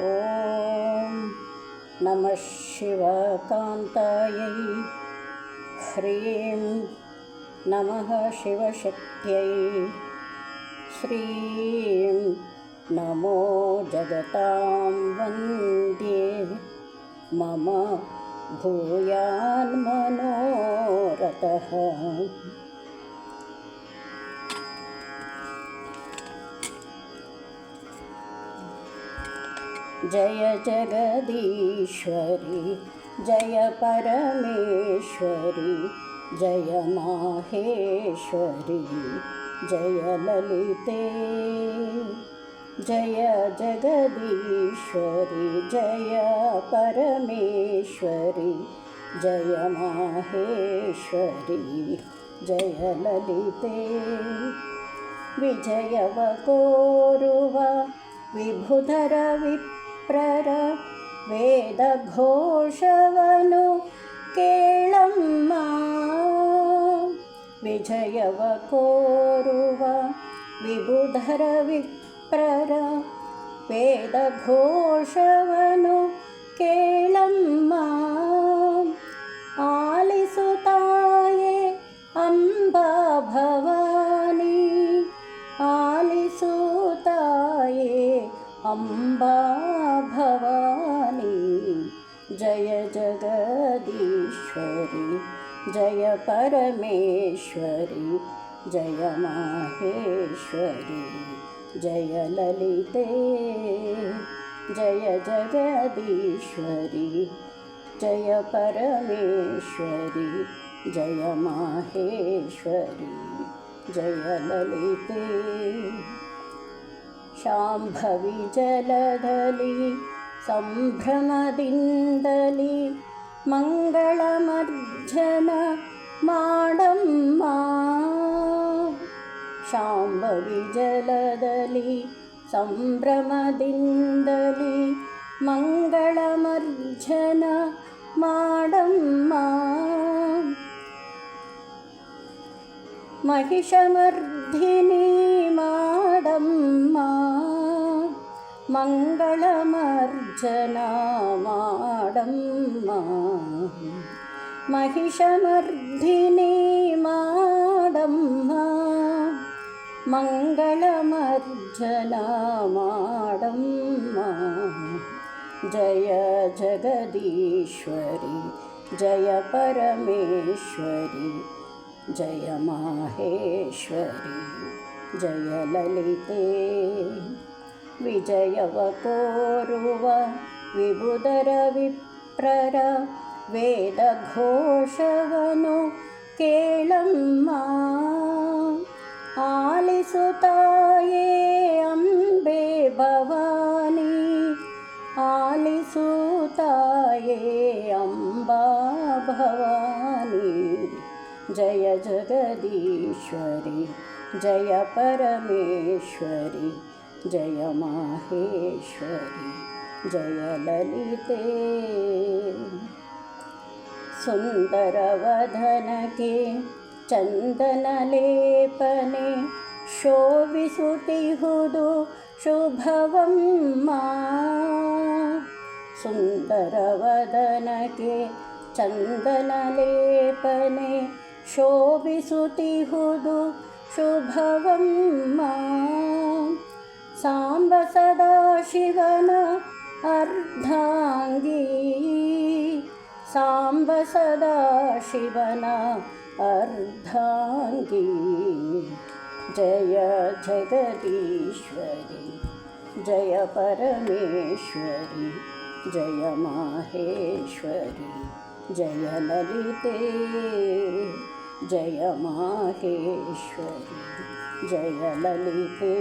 ॐ नमः शिवकान्तायै। ह्रीं नमः शिवशक्त्यै। श्रीं नमो जगतां वन्द्ये मम भूयान्मनोरथः जय जगदीश्वरि जय परमेश्वरि जय माहेश्वरि जय ललिते जय जगदीश्वरि जय परमेश्वरि जय माहेश्वरि जय ललिते। विजयवकोरुव विभुधर प्रर वेदघोषवनु केळं विजयव कोरुव विबुधरवि प्रर वेदघोषवनु भवानी। जय जगदीश्वरि जय परमेश्वरि जय माहेश्वरि जय ललिते जय जगदीश्वरि जय परमेश्वरि जय माहेश्वरि जय ललिते शाम्भवि जलधलि सम्भ्रमदिन्दलि मङ्गलमर्जन माडम्मा शाम्भवि जलदलि सम्भ्रमदिन्दलि मङ्गलमर्जन माडम्मा महिषमर्धिनी माडम्मा मङ्गलमर्जना माडम्म महिषमर्धिनी माडम्म मङ्गलमर्जना माडम्म जय जगदीश्वरि जय परमेश्वरि जय माहेश्वरि जय ललिते विजयवकौर्व विभुदरविप्रर वेदघोषवनो केळं मा आलिसुताये अम्बे भवानी। आलिसुताये अम्बा भवानी। जय जगदीश्वरि जय परमेश्वरी। जय माहेश्वरी जयलिते सुन्दरवदनके चन्दनलेपने शोभिसुतिहुदु शुभवं मा। सुन्दरवदनके चन्दनलेपने शोभिसुतिहुदु शुभवं ಸಾಂಬ ಸದಾಶಿವನ ಅರ್ಧಾಂಗಿ ಸಾಂಬ ಸದಾಶಿವನ ಅರ್ಧಾಂಗಿ ಜಯ ಜಗದೀಶ್ವರಿ ಜಯ ಪರಮೇಶ್ವರಿ ಜಯ ಮಾಹೇಶ್ವರಿ जय ललिते जय माहेश्वरि जय ललिते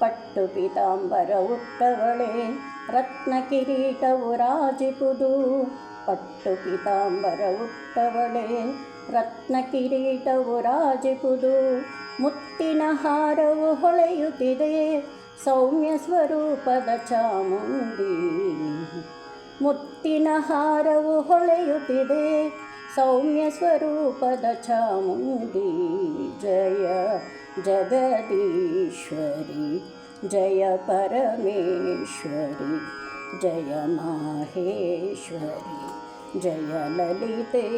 ಪಟ್ಟು ಪೀತಾಂಬರ ಉಟ್ಟವಳೆ ರತ್ನ ಕಿರೀಟವು ರಾಜಿಪುದು. ಪಟ್ಟು ಪೀತಾಂಬರ ಉಟ್ಟವಳೆ ರತ್ನ ಕಿರೀಟವು ರಾಜಿಪುದು. ಮುತ್ತಿನ ಹಾರವು ಹೊಳೆಯುತ್ತಿದೆ, ಸೌಮ್ಯ ಸ್ವರೂಪದ ಚಾಮುಂಡಿ. ಮುತ್ತಿನ ಹಾರವು ಹೊಳೆಯುತ್ತಿದೆ, ಸೌಮ್ಯ ಸ್ವರೂಪದ ಚಾಮುಂಡಿ. ಜಯ जगदीश्वरि। जय परमेश्वरि। जय माहेश्वरि। जय ललिते।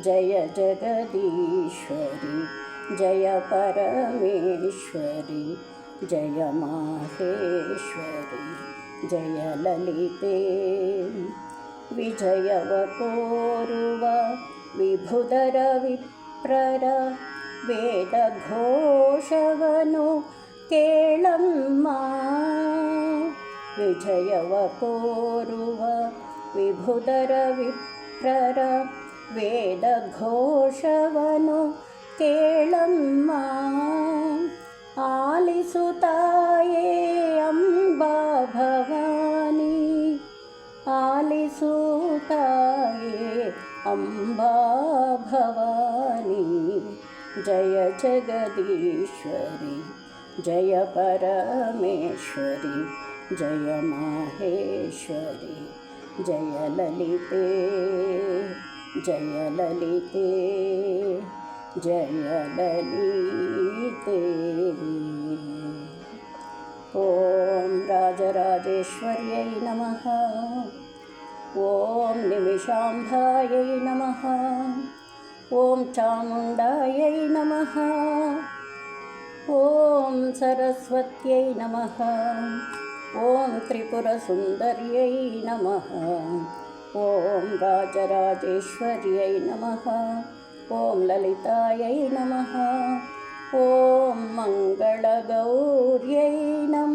जय जगदीश्वरि। जय परमेश्वरि। जय माहेश्वरि। जय जयलिते विजयवपूर्व विभुदरविप्रर ವೇದ ಘೋಷವನು ಕೇಳಮ್ಮ. ವಿಜಯವ ಕೋರುವ ವಿಭುದರ ವಿಪ್ರರ ವೇದ ಘೋಷವನು ಕೇಳಮ್ಮ ಆಲಿಸುತ್ತಾಯೇ ಅಂಬಾ ಭವಾನಿ. ಆಲಿಸುತ್ತಾಯೇ ಅಂಬಾ ಭವ जय जगदीश्वरि, जय परमेश्वरि, जय माहेश्वरि, जय ललिते जय ललिते जय ललिते। ॐ राजराजेश्वर्यै नमः ॐ निमिषाम्भायै नमः ஓம் சாமுண்டாயை நம ஓம் சரஸ்வத்யை நம ஓம் திரிபுரசுந்தரியை நம ஓம் ராஜராஜேஸ்வரியை நம ஓம் லலிதாயை நம ஓம் மங்களகௌரியை நம